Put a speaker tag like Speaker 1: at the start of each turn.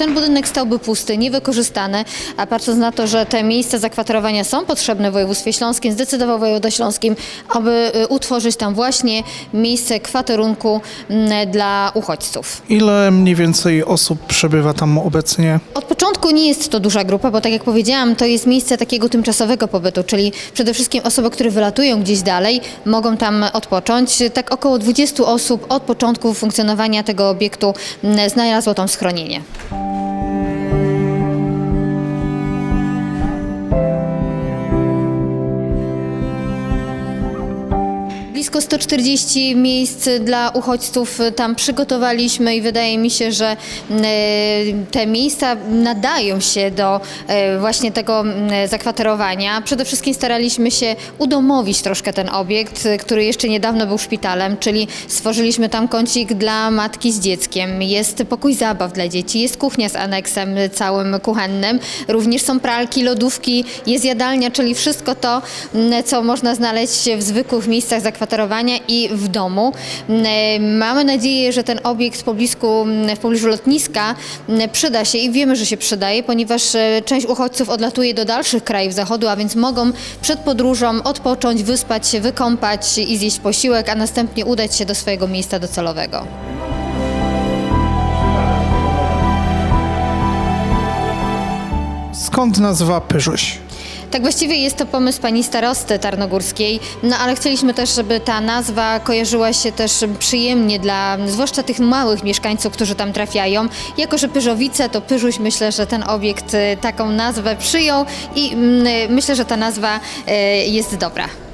Speaker 1: ten budynek stałby pusty, niewykorzystany, a patrząc na to, że te miejsca zakwaterowania są potrzebne w województwie śląskim, zdecydował wojewoda śląskim, aby y, utworzyć tam właśnie miejsce kwaterunku mm, dla uchodźców.
Speaker 2: Ile mniej więcej osób przebywa tam obecnie?
Speaker 1: Od początku nie jest to duża grupa, bo tak jak powiedziałam, to jest miejsce takiego tymczasowego pobytu, czyli przede wszystkim osoby, które wylatują gdzieś dalej, mogą tam odpocząć. Tak około 20 osób od początku funkcjonowania tego obiektu mm, znalazło tam schronienie. Blisko 140 miejsc dla uchodźców tam przygotowaliśmy i wydaje mi się, że mm, te miejsca nadają się do e, właśnie tego mm, zakwaterowania. Przede wszystkim staraliśmy się udomowić troszkę ten obiekt, e, który jeszcze niedawno był szpitalem, czyli stworzyliśmy tam kącik dla matki z dzieckiem, jest pokój zabaw dla dzieci, jest kuchnia z aneksem całym kuchennym, również są pralki, lodówki, jest jadalnia, czyli wszystko to, mm, co można znaleźć w zwykłych miejscach zakwaterowania i w domu. Mamy nadzieję, że ten obiekt w pobliżu, w pobliżu lotniska przyda się i wiemy, że się przydaje, ponieważ e, część uchodźców odlatuje do dalszych krajów zachodu, a więc mogą przed podróżą odpocząć, wyspać się, wykąpać i zjeść posiłek, a następnie udać się do swojego miejsca docelowego.
Speaker 2: Skąd nazwa Pyrzuś?
Speaker 1: Tak właściwie jest to pomysł pani starosty tarnogórskiej, no ale chcieliśmy też, żeby ta nazwa kojarzyła się też przyjemnie dla zwłaszcza tych małych mieszkańców, którzy tam trafiają. Jako, że Pyrzowice to Pyrzuś, myślę, że ten obiekt y, taką nazwę przyjął i mm, myślę, że ta nazwa y, jest dobra.